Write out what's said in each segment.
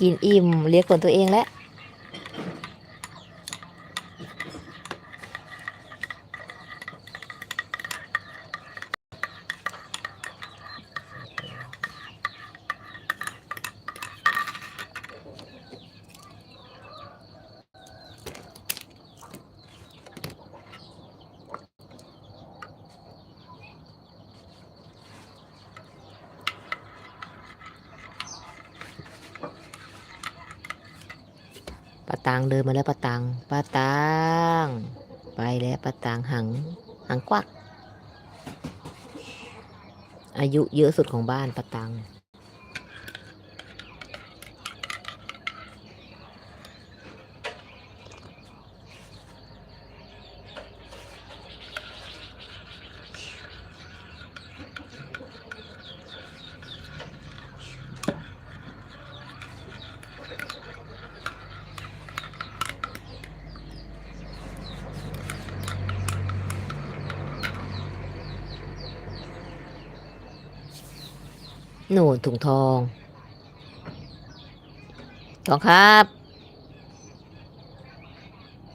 กินอิ่มเลี้ยงคนตัวเองแล้ว ตางเดินมาแล้วป้าตังป้าตังไปแล้วป้าตังหังหังควัก อายุเยอะสุดของบ้านป้าตัง หนูถุงทอง ทองครับ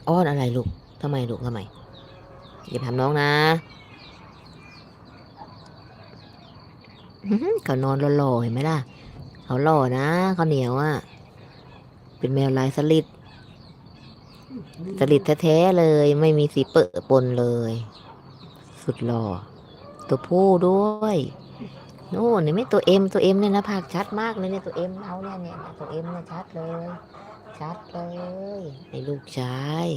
อ้อนอะไรลูกทำไมลูกทำไมอย่าทำน้องนะเขานอนหล่อๆเห็นไหมล่ะ เขาหล่อนะเขาเหนียวอะ่ะ เป็นแมวลายสลิดสลิดแท้ๆเลย ไม่มีสีเปอะปนเลย สุดหล่อ ตัวผู้ด้วย โน่นเห็นไหมตัวเอ็มตัวเอ็มเนี่ยนะภาคชัดมากเลยเนี่ยตัวเอ็มเอาเนี่ยเนี่ยตัวเอ็มเนี่ยชัดเลย ชัดเลยไอ้ลูกชาย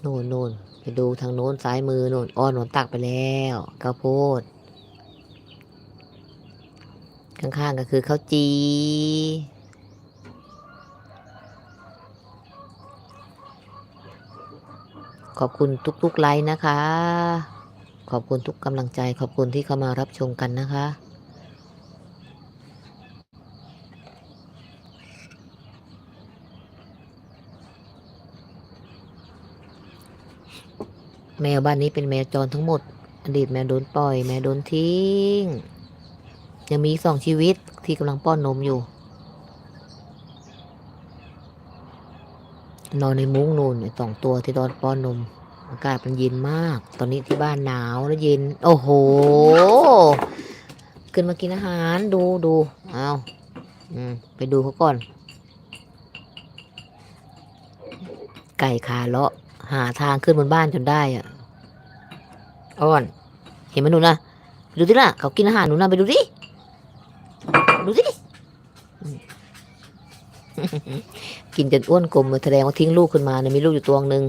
โน่นโน่นไปดูทางโน้นซ้ายมือโน่นอ้อนหนอนตักไปแล้วข้าวโพดข้างๆก็คือข้าวจีขอบคุณทุกๆไลน์นะคะ ขอบคุณทุกกำลังใจ ขอบคุณที่เข้ามารับชมกันนะคะ แมวบ้านนี้เป็นแมวจรทั้งหมด อดีตแมวโดนปล่อย แมวโดนทิ้ง ยังมีสองชีวิตที่กำลังป้อนนมอยู่ นอนในมุ้งนูนสองตัวที่ตอนป้อนนม อากาศมันเย็นมาก ตอนนี้ที่บ้านหนาวแล้วเย็น โอ้โห ขึ้นมากินอาหารดูดูเอาอืมไปดูเขาก่อน ไก่ขาเลาะ หาทางขึ้นบนบ้านจนได้อะอ้อน เห็นไหมหนูนะดูสิล่ะ เขากินอาหารหนูนะไปดูดิดูสิกินจนอ้วนกลมแสดงว่าทิ้งลูกขึ้นมาเนี่ยมีลูกอยู่ตัวหนึ่ง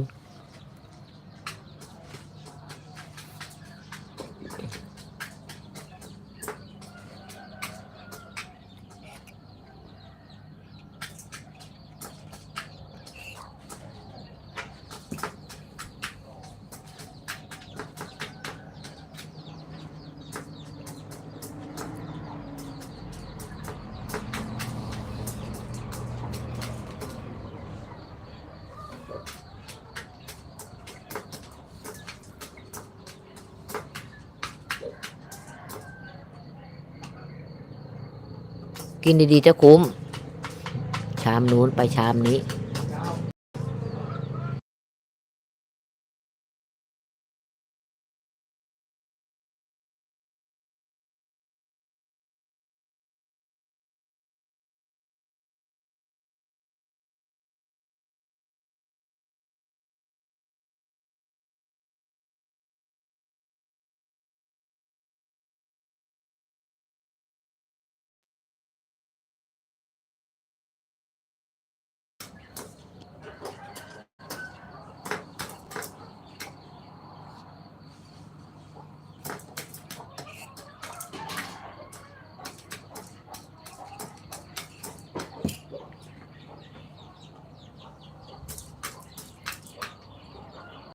กินดีๆจะคุ้ม ชามนู้นไปชามนี้